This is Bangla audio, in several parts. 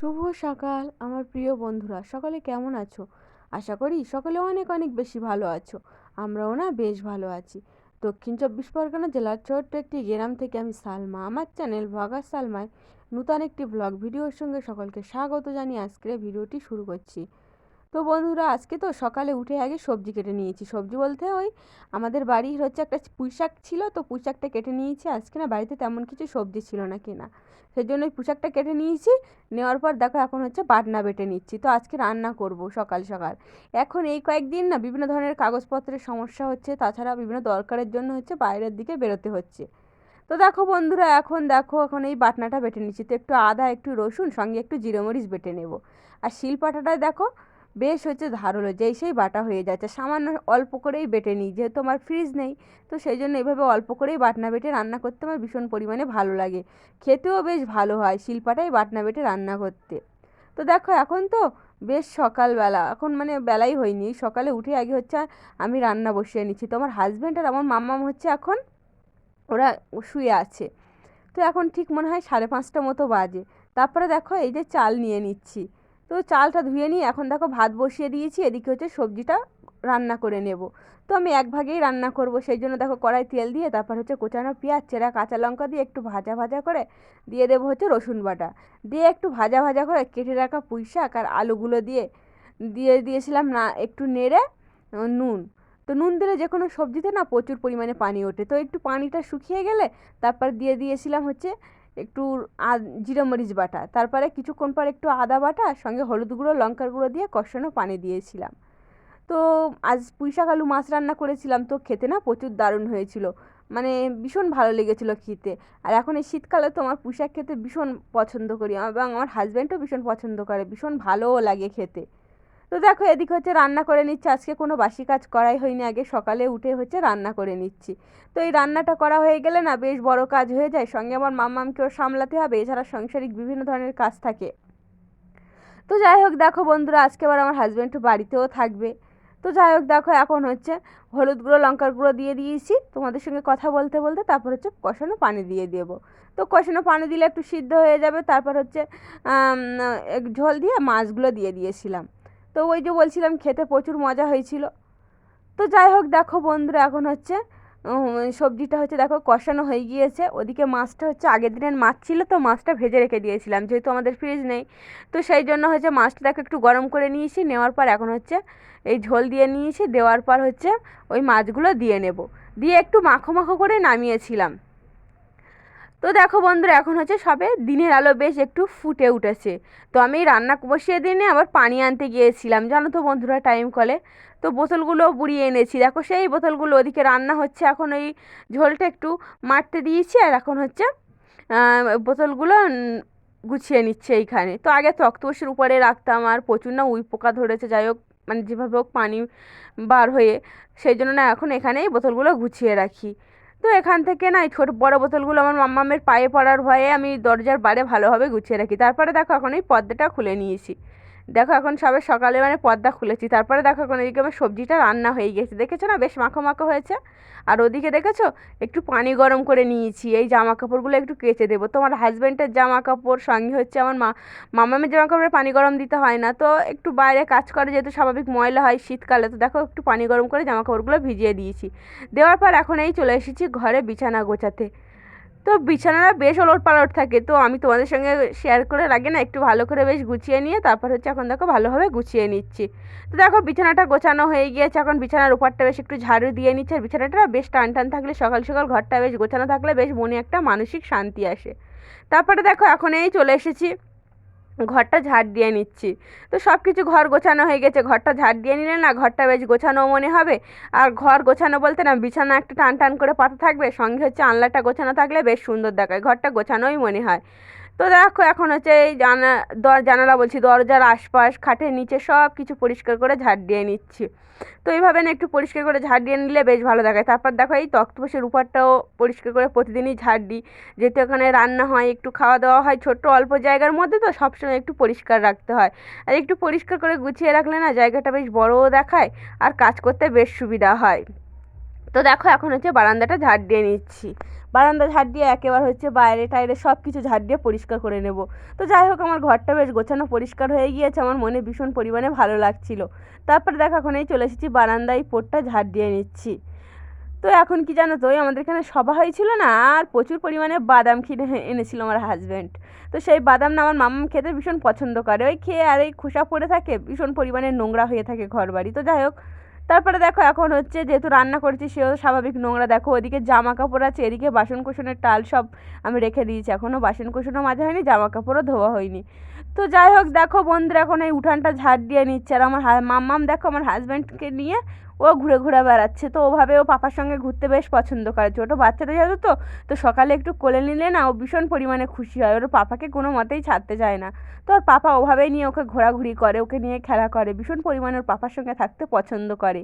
শুভ সকাল, আমার প্রিয় বন্ধুরা। সকালে কেমন আছো? আশা করি সকলে অনেক অনেক বেশি ভালো আছো। আমরাও না বেশ ভালো আছি। দক্ষিণ চব্বিশ পরগনা জেলার ছোট্ট একটি গ্রাম থেকে আমি সালমা। আমার চ্যানেল ভগা সালমায় নূতন একটি ব্লগ ভিডিওর সঙ্গে সকলকে স্বাগত জানিয়ে আজকের ভিডিওটি শুরু করছি। তো বন্ধুরা, আজকে তো সকালে উঠে আগে সবজি কেটে নিয়েছি। সবজি বলতে ওই আমাদের বাড়ির হচ্ছে একটা পুঁই শাক ছিল, তো পুঁই শাকটা কেটে নিয়েছি। আজকে না বাড়িতে তেমন কিছু সবজি ছিল না কেনা। সেই জন্য ওই পুঁই শাকটা কেটে নিয়েছি। নেওয়ার পর দেখো এখন হচ্ছে বাটনা বেটে নিচ্ছি। তো আজকে রান্না করব সকাল সকাল। এখন এই কয়েকদিন না বিভিন্ন ধরনের কাগজপত্রের সমস্যা হচ্ছে তাছাড়া বিভিন্ন দরকারের জন্য হচ্ছে বাইরের দিকে বেরোতে হচ্ছে। তো দেখো বন্ধুরা, এখন দেখো, এখন এই বাটনাটা বেটে নিচ্ছি। তো একটু আদা, একটু রসুন, সঙ্গে একটু জিরে মরিচ বেটে নেব। আর শিলপাটাটায় দেখো বেশ হচ্ছে ধারলো যেই সেই বাটা হয়ে যাচ্ছে। সামান্য অল্প করেই বেটে নিই। যেহেতু আমার ফ্রিজ নেই, তো সেই জন্য এভাবে অল্প করেই বাটনা বেটে রান্না করতে আমার ভীষণ পরিমাণে ভালো লাগে। খেতেও বেশ ভালো হয় শিলপাটাই বাটনা বেটে রান্না করতে। তো দেখো, এখন তো বেশ সকালবেলা। এখন মানে বেলাই হয়নি। সকালে উঠে আগে হচ্ছে আমি রান্না বসিয়ে নিচ্ছি। তো আমার হাজব্যান্ড আর আমার মাম্মাম হচ্ছে এখন ওরা শুয়ে আছে। তো এখন ঠিক মনে হয় সাড়ে পাঁচটা মতো বাজে। তারপরে দেখো এই যে চাল নিয়ে নিচ্ছি। তো চালটা ধুয়ে নিয়ে এখন দেখো ভাত বসিয়ে দিয়েছি, এদিকে হচ্ছে সবজিটা রান্না করে নেব। তো আমি এক ভাগেই রান্না করব, সেই জন্য দেখো কড়াই তেল দিয়ে, তারপর হচ্ছে কোচানো পেঁয়াজ, চেরা, কাঁচা লঙ্কা দিয়ে একটু ভাজা ভাজা করে দিয়ে দেবো হচ্ছে রসুন বাটা। দিয়ে একটু ভাজা ভাজা করে কেটে রাখা পুঁই শাক আর আলুগুলো দিয়ে দিয়ে দিয়েছিলাম না, একটু নেড়ে নুন। তো নুন দিলে যে কোনো সবজিতে না প্রচুর পরিমাণে পানি ওঠে। তো একটু পানিটা শুকিয়ে গেলে তারপর দিয়ে দিয়েছিলাম হচ্ছে একটু জিরে মরিচ বাটা। তারপরে কিছুক্ষণ পর একটু আদা বাটা, সঙ্গে হলুদ গুঁড়ো, লঙ্কার গুঁড়ো দিয়ে কষানো পানি দিয়েছিলাম। তো আজ পুঁইশাক আলু মাছ রান্না করেছিলাম, তো খেতে না প্রচুর দারুণ হয়েছিল। মানে ভীষণ ভালো লেগেছিলো খেতে। আর এখন এই শীতকালে তো আমার পুঁইশাক খেতে ভীষণ পছন্দ করি, এবং আমার হাজব্যান্ডও ভীষণ পছন্দ করে, ভীষণ ভালোও লাগে খেতে। তো দেখো, এদিকে হচ্ছে রান্না করে নিচ্ছে। আজকে কোনো বাসি কাজ করাই হয়নি। আগে সকালে উঠে হচ্ছে রান্না করে নিচ্ছি। তো এই রান্নাটা করা হয়ে গেলে না বেশ বড় কাজ হয়ে যায়। সঙ্গে আমার মাম্মামকেও সামলাতে হবে। এছাড়া সাংসারিক বিভিন্ন ধরনের কাজ থাকে। তো যাই হোক, দেখো বন্ধুরা, আজকে আবার আমার হাজব্যান্ড বাড়িতেও থাকবে। তো যাই হোক, দেখো এখন হচ্ছে হলুদ গুঁড়ো, লঙ্কার গুঁড়ো দিয়ে দিয়েছি। তোমাদের সঙ্গে কথা বলতে বলতে তারপর হচ্ছে কষানো পানি দিয়ে দেবো। তো কষানো পানি দিলে একটু সিদ্ধ হয়ে যাবে। তারপর হচ্ছে ঝোল দিয়ে মাছগুলো দিয়ে দিয়েছিলাম। তো ওই যে বলছিলাম খেতে প্রচুর মজা হয়েছিল। তো যাই হোক, দেখো বন্ধুরা, এখন হচ্ছে সবজিটা হচ্ছে দেখো কষানো হয়ে গিয়েছে। ওদিকে মাছটা হচ্ছে আগের দিনের মাছ ছিল তো মাছটা ভেজে রেখে দিয়েছিলাম, যেহেতু আমাদের ফ্রিজ নেই। তো সেই জন্য হচ্ছে মাছটা দেখো একটু গরম করে নিয়েছি, নেওয়ার পর এখন হচ্ছে এই ঝোল দিয়ে নিয়েছি, দেওয়ার পর হচ্ছে ওই মাছগুলো দিয়ে নেব। দিয়ে একটু মাখো মাখো করে নামিয়েছিলাম। তো দেখো বন্ধুরা, এখন হচ্ছে সবে দিনের আলো বেশ একটু ফুটে উঠেছে। তো আমি রান্না বসিয়ে দিনে আবার পানি আনতে গিয়েছিলাম। জানো তো বন্ধুরা টাইম কলে। তো বোতলগুলো বুড়িয়ে এনেছি। দেখো সেই বোতলগুলো ওদিকে রান্না হচ্ছে। এখন ওই ঝোলটা একটু মারতে দিয়েছি আর এখন হচ্ছে বোতলগুলো গুছিয়ে নিচ্ছে এইখানে। তো আগে তক্তবসের উপরে রাখতাম আর প্রচুর না উই পোকা ধরেছে। যাই হোক মানে যেভাবে হোক পানি বার হয়ে, সেই জন্য না এখন এখানেই বোতলগুলো গুছিয়ে রাখি। তো এখান থেকে না এই ছোটো বড়ো বোতলগুলো আমার মাম্মামের পায়ে পড়ার ভয়ে আমি দরজার বারে ভালোভাবে গুছিয়ে রাখি। তারপরে দেখো এখন এই পর্দাটা খুলে নিয়েছি। দেখো এখন সবে সকালে মানে পর্দা খুলেছি, তারপরে দেখো এখন এদিকে আমার সবজিটা রান্না হয়ে গেছে। দেখেছ না? বেশ মাখো মাখো হয়েছে। আর ওদিকে দেখেছ? একটু পানি গরম করে নিয়েছি, এই জামা কাপড়গুলো একটু কেচে দেবো। তোমার হাজব্যান্ডের জামা কাপড় সঙ্গে হচ্ছে আমার মা, মামামের জামা কাপড়ে পানি গরম দিতে হয় না। তো একটু বাইরে কাজ করে, যেহেতু স্বাভাবিক ময়লা হয় শীতকালে, তো দেখো একটু পানি গরম করে জামা কাপড়গুলো ভিজিয়ে দিয়েছি। দেওয়ার পর এখন এই চলে এসেছি ঘরে বিছানা গোছাতে। তো বিছানাটা বেশ ওলট পালট থাকে। তো আমি তোমাদের সঙ্গে শেয়ার করে লাগে না, একটু ভালো করে বেশ গুছিয়ে নিয়ে তারপর হচ্ছে এখন দেখো ভালোভাবে গুছিয়ে নিচ্ছি। তো দেখো বিছানাটা গোছানো হয়ে গিয়েছে, এখন বিছানার উপরটা বেশ একটু ঝাড়ু দিয়ে নিচ্ছে, আর বিছানাটা বেশ টান টান থাকলে, সকাল সকাল ঘরটা বেশ গোছানো থাকলে বেশ মনে একটা মানসিক শান্তি আসে। তারপরে দেখো এখন এই চলে এসেছি। ঘরটা ঝাড় দিয়ে নিচ্ছি। তো সব কিছু ঘর গোছানো হয়ে গেছে। ঘরটা ঝাড় দিয়ে নিলে না ঘরটা বেশ গোছানো মনে হবে। আর ঘর গোছানো বলতে না বিছানা একটা টান টান করে পাতা থাকবে। সঙ্গে হচ্ছে আনলাটা গোছানো থাকলে বেশ সুন্দর দেখায়। ঘরটা গোছানোই মনে হয়। তো দেখো, এখন হচ্ছে এই জানা জানালা বলছি, দরজার আশপাশ, খাটের নিচে সব কিছু পরিষ্কার করে ঝাড় দিয়ে নিচ্ছি। তো এইভাবে না একটু পরিষ্কার করে ঝাড় দিয়ে নিলে বেশ ভালো দেখায়। তারপর দেখো এই তক্তপোষের উপরটাও পরিষ্কার করে প্রতিদিনই ঝাড় দিই। যেহেতু ওখানে রান্না হয়, একটু খাওয়া দাওয়া হয়, ছোট্ট অল্প জায়গার মধ্যে তো সবসময় একটু পরিষ্কার রাখতে হয়। আর একটু পরিষ্কার করে গুছিয়ে রাখলে না জায়গাটা বেশ বড়ও দেখায় আর কাজ করতে বেশ সুবিধা হয়। তো দেখো, এখন হচ্ছে বারান্দাটা ঝাড় দিয়ে নিচ্ছি। বারান্দা ঝাড় দিয়ে একেবারে হচ্ছে বাইরে টাইরে সব কিছু ঝাড় দিয়ে পরিষ্কার করে নেব। তো যাই হোক, আমার ঘরটা বেশ গোছানো পরিষ্কার হয়ে গিয়েছে। আমার মনে ভীষণ পরিমাণে ভালো লাগছিল। তারপরে দেখো, এখন এই চলে এসেছি বারান্দায় পোটটা ঝাড় দিয়ে নিচ্ছি। তো এখন কি জানো তো আমাদের এখানে সভা হয়েছিল না, আর প্রচুর পরিমাণে বাদাম কিনে এনেছিল আমার হাজব্যান্ড তো সেই বাদাম না, আমার মাম্মাম খেতে ভীষণ পছন্দ করে। ওই খেয়ে আর এই খোসা পড়ে থাকে, ভীষণ পরিমাণে নোংরা হয়ে থাকে ঘর বাড়ি তো যাই হোক তারপরে দেখো এখন হচ্ছে যেহেতু রান্না করেছি, সেও স্বাভাবিক নোংরা। দেখো ওদিকে জামা কাপড় আছে, এদিকে বাসন কোসনের টাল সব আমি রেখে দিয়েছি। এখনও বাসন কোসনও মাজা হয়নি জামা কাপড়ও ধোয়া হয়নি। তো যাই হোক, দেখো বন্ধুরা, এখন এই উঠানটা ঝাড় দিয়ে নিচ্ছে। আর আমার মাম্মাম, দেখো আমার হাজব্যান্ডকে নিয়ে ও ঘুরে ঘুরে বেড়াচ্ছে। তো ওভাবে ও পাপার সঙ্গে ঘুরতে বেশ পছন্দ করে। ছোটো বাচ্চাটা যেহেতু তো তো সকালে একটু কোলে নিলে না ও ভীষণ পরিমাণে খুশি হয়। ওর পাপাকে কোনো মতেই ছাড়তে চায় না। তো ওর পাপা ওভাবেই নিয়ে ওকে ঘোরাঘুরি করে, ওকে নিয়ে খেলা করে। ভীষণ পরিমাণে ওর পাপার সঙ্গে থাকতে পছন্দ করে।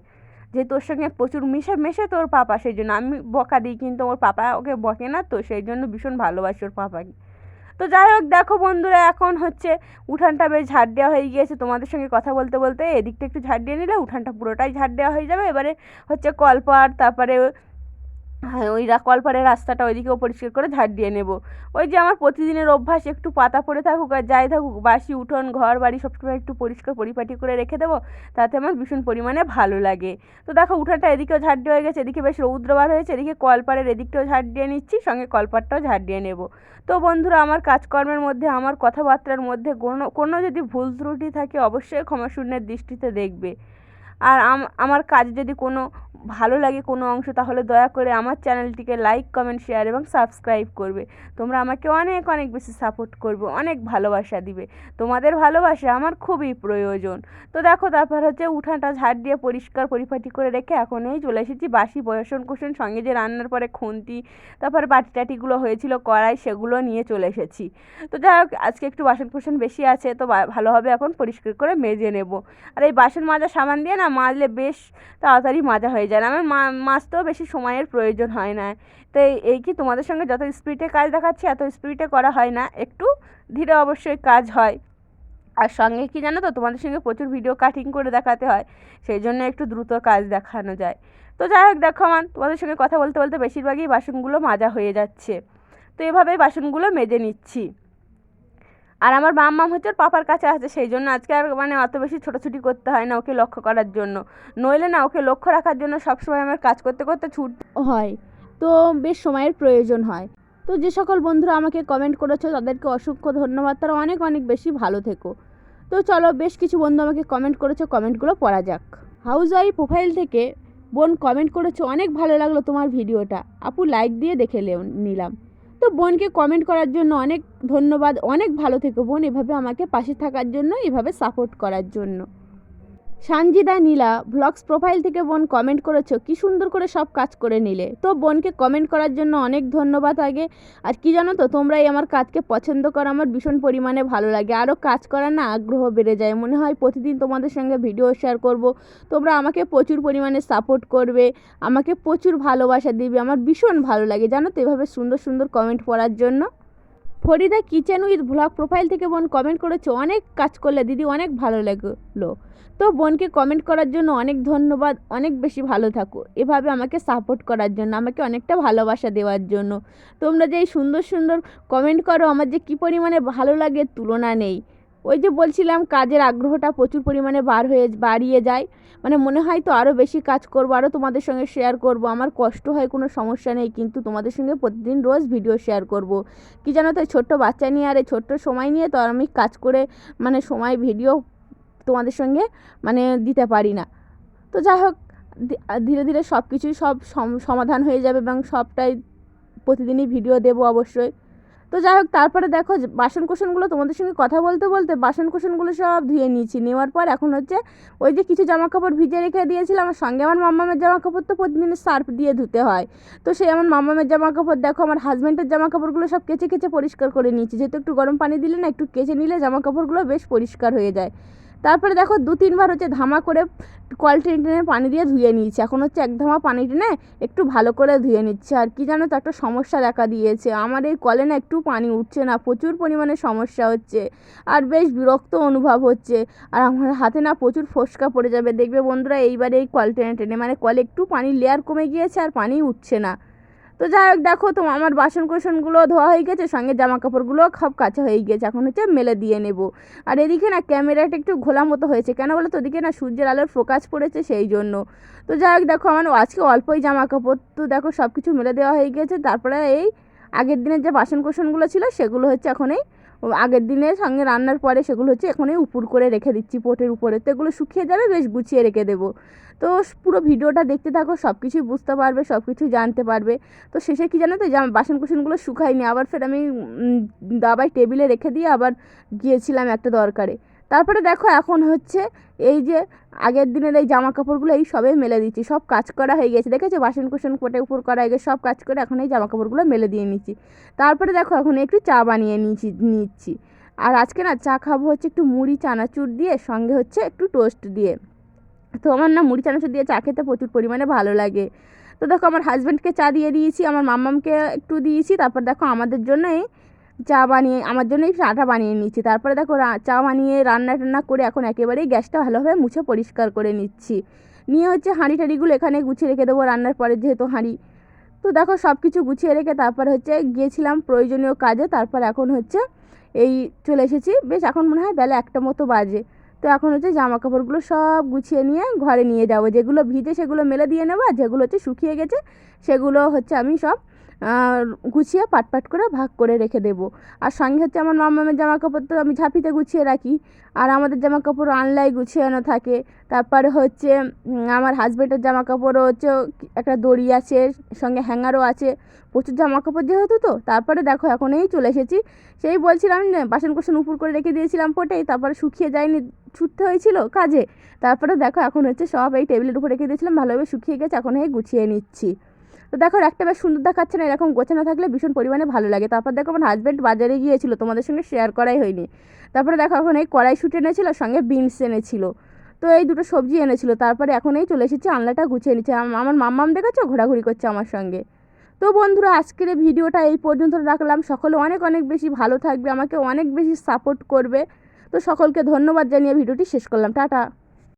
যেহেতু ওর সঙ্গে প্রচুর মিশে মেশে তো ওর পাপা, সেই জন্য আমি বকা দিই। কিন্তু ওর পাপা ওকে বকে না তো, সেই জন্য ভীষণ ভালোবাসি ওর পাপাকে। তো যাই হোক, দেখো বন্ধুরা, এখন হচ্ছে উঠানটা বেশ ঝাড় দেওয়া হয়ে গিয়েছে। তোমাদের সঙ্গে কথা বলতে বলতে এদিকটা একটু ঝাড় দিয়ে নিলে, উঠানটা পুরোটাই ঝাড় দেওয়া হয়ে যাবে। এবারে হচ্ছে কলপাড় তারপরে ওই কলপারের রাস্তাটা ওইদিকেও পরিষ্কার করে ঝাড় দিয়ে নেব। ওই যে আমার প্রতিদিনের অভ্যাস, একটু পাতা পড়ে থাকুক আর যাই থাকুক, বাসি, উঠোন, ঘর, বাড়ি সবসময় একটু পরিষ্কার পরিপাটি করে রেখে দেবো, তাতে আমার ভীষণ পরিমাণে ভালো লাগে। তো দেখো উঠানটা এদিকেও ঝাড় হয়ে গেছে, এদিকে বেশ রৌদ্রবার হয়েছে, এদিকে কলপাড়ের এদিকটাও ঝাড় দিয়ে নিচ্ছি, সঙ্গে কলপাড়টাও ঝাড় দিয়ে নেব। তো বন্ধুরা, আমার কাজকর্মের মধ্যে, আমার কথাবার্তার মধ্যে কোনো কোনো যদি ভুল ত্রুটি থাকে, অবশ্যই ক্ষমাশূন্যের দৃষ্টিতে দেখবে। আর আমার কাজ যদি কোনো ভালো লাগে কোনো অংশ, তাহলে দয়া করে আমার চ্যানেলটিকে লাইক কমেন্ট শেয়ার এবং সাবস্ক্রাইব করবে। তোমরা আমাকে অনেক অনেক বেশি সাপোর্ট করবে, অনেক ভালোবাসা দিবে। তোমাদের ভালোবাসা আমার খুবই প্রয়োজন। তো দেখো, তারপর হচ্ছে উঠানটা ঝাড় দিয়ে পরিষ্কার পরিপাটি করে রেখে এখন এই চলে এসেছি বাসি বয়সন কুসন সঙ্গে যে রান্নার পরে খুন্তি, তারপরে বাটি টাটিগুলো হয়েছিল কড়াই, সেগুলো নিয়ে চলে এসেছি। তো যাই হোক, আজকে একটু বাসন কুসন বেশি আছে, তো ভালোভাবে এখন পরিষ্কার করে মেজে নেব। আর এই বাসন মাজা সাবান দিয়ে না মাজলে বেশ তাড়াতাড়ি মাজা হয়ে যায়। যায় আমার মাজতেও বেশি সময়ের প্রয়োজন হয় না। তো এই কি তোমাদের সঙ্গে যত স্পিডে কাজ দেখাচ্ছি, এত স্পিডে করা হয় না। একটু ধীরে অবশ্যই কাজ হয়। আর সঙ্গে কি জানো তো, তোমাদের সঙ্গে প্রচুর ভিডিও কাটিং করে দেখাতে হয়। সেই জন্য একটু দ্রুত কাজ দেখানো যায়। তো যাই হোক, দেখো আমার তোমাদের সঙ্গে কথা বলতে বলতে বেশিরভাগই বাসনগুলো মাজা হয়ে যাচ্ছে। তো এভাবেই বাসনগুলো মেজে নিচ্ছি। আর আমার মাম্মাম হচ্ছে ওর পাপার কাছে আছে সেই জন্য আজকে আর মানে অত বেশি ছোটাছুটি করতে হয় না ওকে লক্ষ্য করার জন্য। নইলে না ওকে লক্ষ্য রাখার জন্য সবসময় আমার কাজ করতে করতে ছুট হয়। তো বেশ সময়ের প্রয়োজন হয়। তো যে সকল বন্ধুরা আমাকে কমেন্ট করেছ, তাদেরকে অসংখ্য ধন্যবাদ। তারা অনেক অনেক বেশি ভালো থেকো। তো চলো বেশ কিছু বন্ধু আমাকে কমেন্ট করেছ কমেন্টগুলো পড়া যাক। হাউস ওয়াইফ প্রোফাইল থেকে বোন কমেন্ট করেছ, অনেক ভালো লাগল তোমার ভিডিওটা আপু লাইক দিয়ে দেখে নিলাম। তো বোনকে কমেন্ট করার জন্য অনেক ধন্যবাদ, অনেক ভালো থেকো বোন, এভাবে আমাকে পাশে থাকার জন্য, এভাবে সাপোর্ট করার জন্য। সানজিদা নীলা ব্লগস প্রোফাইল থেকে বোন কমেন্ট করেছ, কি সুন্দর করে সব কাজ করে নিলে। তো বোনকে কমেন্ট করার জন্য অনেক ধন্যবাদ আগে। আর কি জানো তো, তোমরাই আমার কাজকে পছন্দ করো, আমার ভীষণ পরিমাণে ভালো লাগে। আরও কাজ করার না আগ্রহ বেড়ে যায়। মনে হয় প্রতিদিন তোমাদের সঙ্গে ভিডিও শেয়ার করব। তোমরা আমাকে প্রচুর পরিমাণে সাপোর্ট করবে, আমাকে প্রচুর ভালোবাসা দিবে, আমার ভীষণ ভালো লাগে। জানো তো এভাবে সুন্দর সুন্দর কমেন্ট পড়ার জন্য। Farida kitchen with vlog profile থেকে বোন কমেন্ট করেছে, অনেক কাজ করলে দিদি, অনেক ভালো লাগল। তো বোনকে কমেন্ট করার জন্য অনেক ধন্যবাদ, অনেক বেশি ভালো থাকো। এভাবে আমাকে সাপোর্ট করার জন্য, আমাকে অনেকটা ভালোবাসা দেওয়ার জন্য। তোমরা যে সুন্দর সুন্দর কমেন্ট করো, আমার যে কী পরিমাণে ভালো লাগে, তুলনা নেই। ওই যে বলছিলাম, কাজের আগ্রহটা প্রচুর পরিমাণে বার হয়ে বাড়িয়ে যায়। মানে মনে হয় তো আরও বেশি কাজ করব আরও তোমাদের সঙ্গে শেয়ার করব। আমার কষ্ট হয়, কোনো সমস্যা নেই, কিন্তু তোমাদের সঙ্গে প্রতিদিন রোজ ভিডিও শেয়ার করব। কি জানো তো ছোট্ট বাচ্চা নিয়ে আর এই ছোট্ট সময় নিয়ে তো আমি কাজ করে মানে সময় ভিডিও তোমাদের সঙ্গে মানে দিতে পারি না। তো যাই হোক ধীরে ধীরে সব কিছুই সব সমাধান হয়ে যাবে এবং সবটাই প্রতিদিনই ভিডিও দেবো অবশ্যই। তো যাই হোক, তারপরে দেখো বাসন কোসনগুলো তোমাদের সঙ্গে কথা বলতে বলতে বাসন কোসনগুলো সব ধুয়ে নিয়েছি। নেওয়ার পর এখন হচ্ছে ওই যে কিছু জামা কাপড় ভিজে রেখে দিয়েছিলাম আমার সঙ্গে আমার মাম্মামের জামা কাপড় তো প্রতিদিনের সার্ফ দিয়ে ধুতে হয়। তো সেই আমার মাম্মামের জামা কাপড় দেখো, আমার হাজব্যান্ডের জামা কাপড়গুলো সব কেচে কেচে পরিষ্কার করে নিয়েছি। যেহেতু একটু গরম পানি দিলে না, একটু কেচে নিলে জামা কাপড়গুলো বেশ পরিষ্কার হয়ে যায়। তারপরে দেখো দু তিনবার হচ্ছে ধামা করে কল টেনে টেনে পানি দিয়ে ধুয়ে নিয়েছি। এখন হচ্ছে এক ধামা পানি টেনে একটু ভালো করে ধুয়ে নিচ্ছে। আর কি জানো তো একটা সমস্যা দেখা দিয়েছে। আমার এই কলে না একটু পানি উঠছে না, প্রচুর পরিমাণে সমস্যা হচ্ছে। আর বেশ বিরক্ত অনুভব হচ্ছে। আর আমার হাতে না প্রচুর ফোসকা পড়ে যাবে। দেখবে বন্ধুরা এইবারে এই কল টেনে টেনে মানে কলে একটু পানির লেয়ার কমে গিয়েছে আর পানি উঠছে না। তো যাই হোক, দেখো তো, আমার বাসন কোসনগুলো ধোয়া হয়ে গেছে, সঙ্গে জামা কাপড়গুলো সব কাচা হয়ে গেছে। এখন হচ্ছে মেলে দিয়ে নেব। আর এদিকে না, ক্যামেরাটা একটু ঘোলা মতো হয়েছে। কেন বলো তো, ওদিকে না সূর্যের আলোর ফোকাস পড়েছে সেই জন্য। তো যাই হোক, দেখো আমার আজকে অল্পই জামা কাপড় তো দেখো সব কিছু মেলে দেওয়া হয়ে গেছে। তারপরে এই আগের দিনের যে বাসন কোসনগুলো ছিল, সেগুলো হচ্ছে এখন এই আগের দিনের সঙ্গে রান্নার পরে সেগুলো হচ্ছে এখনই উপর করে রেখে দিচ্ছি, পোটের উপরে। তো এগুলো শুকিয়ে যাবে, বেশ গুছিয়ে রেখে দেবো। তো পুরো ভিডিওটা দেখতে থাকো সব কিছুই বুঝতে পারবে সব কিছুই জানতে পারবে। তো শেষে কি জানো তো বাসন কুসনগুলো শুকাইনি আবার ফের আমি দাবায় টেবিলে রেখে দিয়ে আবার গিয়েছিলাম একটা দরকারে। তারপরে দেখো এখন হচ্ছে, এই যে আগের দিনের এই জামা কাপড়গুলো এই সবে মেলে দিচ্ছি, সব কাজ করা হয়ে গেছে। দেখেছ? বাসন কুসন কোটে উপর করা হয়ে গেছে, সব কাজ করে এখন এই জামা কাপড়গুলো মেলে দিয়ে নিচ্ছি। তারপরে দেখো এখন একটু চা বানিয়ে নিচ্ছি নিচ্ছি। আর আজকে না চা খাব হচ্ছে একটু মুড়ি, চানাচুর দিয়ে, সঙ্গে হচ্ছে একটু টোস্ট দিয়ে। তো আমার না মুড়ি চানাচুর দিয়ে চা খেতে প্রচুর পরিমাণে ভালো লাগে। তো দেখো আমার হাজব্যান্ডকে চা দিয়ে দিয়েছি, আমার মাম্মামকে একটু দিয়েছি, তারপর দেখো আমাদের জন্যই চা বানিয়ে, আমার জন্যই চাটা বানিয়ে নিচ্ছি। তারপরে দেখো চা বানিয়ে রান্না টান্না করে এখন একেবারেই গ্যাসটা ভালোভাবে মুছে পরিষ্কার করে নিচ্ছি। নিয়ে হচ্ছে হাঁড়ি টাড়িগুলো এখানে গুছিয়ে রেখে দেবো রান্নার পরে যেহেতু হাঁড়ি। তো দেখো সব কিছু গুছিয়ে রেখে তারপর হচ্ছে গিয়েছিলাম প্রয়োজনীয় কাজে, তারপর এখন হচ্ছে এই চলে এসেছি। বেশ এখন মনে হয় বেলা একটা মতো বাজে। তো এখন হচ্ছে জামা কাপড়গুলো সব গুছিয়ে নিয়ে ঘরে নিয়ে যাব। যেগুলো ভিজে সেগুলো মেলে দিয়ে নেব, আর যেগুলো হচ্ছে শুকিয়ে গেছে সেগুলো হচ্ছে আমি সব গুছিয়ে পাট পাট করে ভাগ করে রেখে দেবো। আর সঙ্গে হচ্ছে আমার মামামের জামা কাপড় তো আমি ঝাঁপিতে গুছিয়ে রাখি। আর আমাদের জামা কাপড় আনলাই গুছিয়ানো থাকে। তারপরে হচ্ছে আমার হাজব্যান্ডের জামা কাপড়ও হচ্ছে একটা দড়ি আছে, সঙ্গে হ্যাঙ্গারও আছে। প্রচুর জামা কাপড় যেহেতু তো, তারপরে দেখো এখন এই চলে এসেছি। সেই বলছিলাম বাসন কোসন উপর করে রেখে দিয়েছিলাম পোটেই, তারপরে শুকিয়ে যায়নি ছুটতে হয়েছিল কাজে। তারপরে দেখো এখন হচ্ছে সব এই টেবিলের উপর রেখে দিয়েছিলাম, ভালোভাবে শুকিয়ে গেছে, এখন এই গুছিয়ে নিচ্ছি। তো দেখো একটা বেশ সুন্দর দেখাচ্ছে না, এরকম গোছানো থাকলে ভীষণ পরিমাণে ভালো লাগে। তারপর দেখো আমার হাজব্যান্ড বাজারে গিয়েছিল, তোমাদের সঙ্গে শেয়ার করাই হয়নি। তারপরে দেখো এখন এই কড়াই কড়াইশুঁটি এনেছিল, সঙ্গে বিনস এনেছিল। তো এই দুটো সবজি এনেছিল, তারপরে এখন এই চলে এসেছি আনলাটা গুছিয়ে নিচ্ছে। আম- আমার মাম্মাম দেখেছ? ঘোরাঘুরি করছে আমার সঙ্গে। তো বন্ধুরা, আজকের ভিডিওটা এই পর্যন্ত রাখলাম। সকলে অনেক অনেক বেশি ভালো থাকবে, আমাকে অনেক বেশি সাপোর্ট করবে। তো সকলকে ধন্যবাদ জানিয়ে ভিডিওটি শেষ করলাম। টাটা।